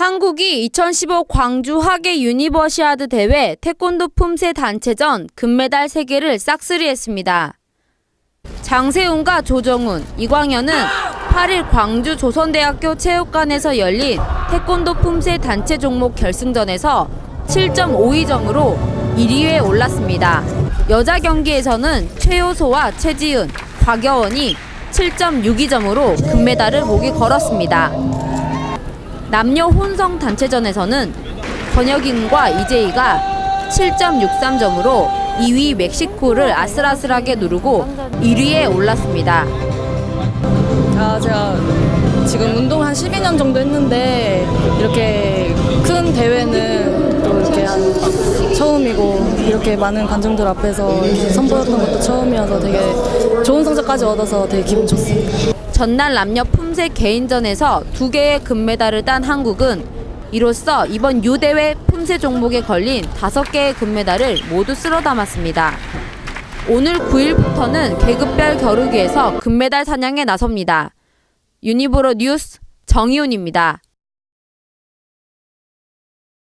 한국이 2015 광주 하계 유니버시아드 대회 태권도 품새 단체전 금메달 3개를 싹쓸이했습니다. 장세훈과 조정훈, 이광현은 8일 광주 조선대학교 체육관에서 열린 태권도 품새 단체 종목 결승전에서 7.52점으로 1위에 올랐습니다. 여자 경기에서는 최효소와 최지은, 곽여원이 7.62점으로 금메달을 목에 걸었습니다. 남녀 혼성 단체전에서는 권혁인과 이재희가 7.63점으로 2위 멕시코를 아슬아슬하게 누르고 1위에 올랐습니다. 아, 제가 지금 운동 한 12년 정도 했는데 이렇게 큰 대회는 또 이렇게 한 처음이고 이렇게 많은 관중들 앞에서 선보였던 것도 처음이어서 되게 좋은 성적까지 얻어서 되게 기분 좋습니다. 전날 남녀 품새 개인전에서 두 개의 금메달을 딴 한국은 이로써 이번 유대회 품새 종목에 걸린 다섯 개의 금메달을 모두 쓸어 담았습니다. 오늘 9일부터는 계급별 겨루기에서 금메달 사냥에 나섭니다. 유니브로 뉴스 정희훈입니다.